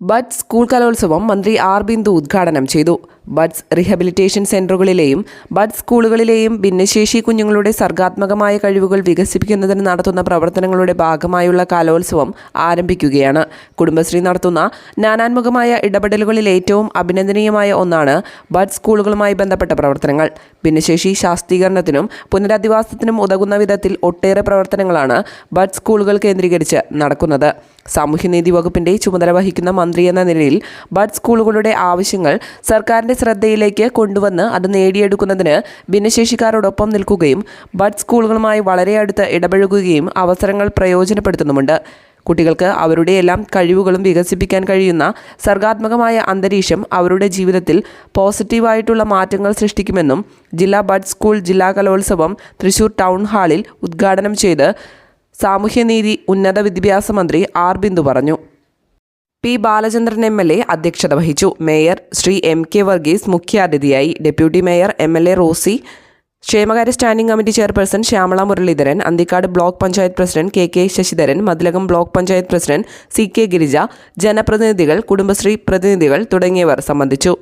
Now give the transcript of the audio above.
Bud school കലോത്സവം മന്ത്രി R Bindu ഉദ്ഘാടനം ചെയ്തു. ബഡ്സ് റീഹബിലിറ്റേഷൻ സെന്ററുകളിലെയും ബഡ്സ് സ്കൂളുകളിലെയും ഭിന്നശേഷി കുഞ്ഞുങ്ങളുടെ സർഗാത്മകമായ കഴിവുകൾ വികസിപ്പിക്കുന്നതിന് നടത്തുന്ന പ്രവർത്തനങ്ങളുടെ ഭാഗമായുള്ള കലോത്സവം ആരംഭിക്കുകയാണ്. കുടുംബശ്രീ നടത്തുന്ന നാനാത്മകമായ ഇടപെടലുകളിൽ ഏറ്റവും അഭിനന്ദനീയമായ ഒന്നാണ് ബഡ്സ് സ്കൂളുകളുമായി ബന്ധപ്പെട്ട പ്രവർത്തനങ്ങൾ. ഭിന്നശേഷി ശാസ്ത്രീകരണത്തിനും പുനരധിവാസത്തിനും ഉതകുന്ന വിധത്തിൽ ഒട്ടേറെ പ്രവർത്തനങ്ങളാണ് ബഡ്സ് സ്കൂളുകൾ കേന്ദ്രീകരിച്ച് നടക്കുന്നത്. സാമൂഹ്യനീതി വകുപ്പിന്റെ ചുമതല വഹിക്കുന്ന മന്ത്രി എന്ന നിലയിൽ ബഡ് സ്കൂളുകളുടെ ആവശ്യങ്ങൾ സർക്കാരിന്റെ ശ്രദ്ധയിലേക്ക് കൊണ്ടുവന്ന് അത് നേടിയെടുക്കുന്നതിന് ഭിന്നശേഷിക്കാരോടൊപ്പം നിൽക്കുകയും ബഡ് സ്കൂളുകളുമായി വളരെ അടുത്ത് ഇടപഴകുകയും അവസരങ്ങൾ പ്രയോജനപ്പെടുത്തുന്നുമുണ്ട്. കുട്ടികൾക്ക് അവരുടെ എല്ലാം കഴിവുകളും വികസിപ്പിക്കാൻ കഴിയുന്ന സർഗാത്മകമായ അന്തരീക്ഷം അവരുടെ ജീവിതത്തിൽ പോസിറ്റീവായിട്ടുള്ള മാറ്റങ്ങൾ സൃഷ്ടിക്കുമെന്നും ജില്ലാ ബഡ് സ്കൂൾ ജില്ലാ കലോത്സവം തൃശൂർ ടൗൺ ഹാളിൽ ഉദ്ഘാടനം ചെയ്ത് സാമൂഹ്യനീതി ഉന്നത വിദ്യാഭ്യാസ മന്ത്രി ആർ ബിന്ദു പറഞ്ഞു. P Balachandran M L A അധ്യക്ഷത വഹിച്ചു. Mayor Sri M K Varghese മുഖ്യാതിഥിയായി deputy mayor M L A Rosy ക്ഷേമകാര്യ standing committee chairperson Shyamala Muraleedharan Anthikad block panchayat president K K Sasidharan Mathilakam block panchayat president C K Girija ജനപ്രതിനിധികൾ കുടുംബശ്രീ പ്രതിനിധികൾ തുടങ്ങിയവർ സംബന്ധിച്ചു.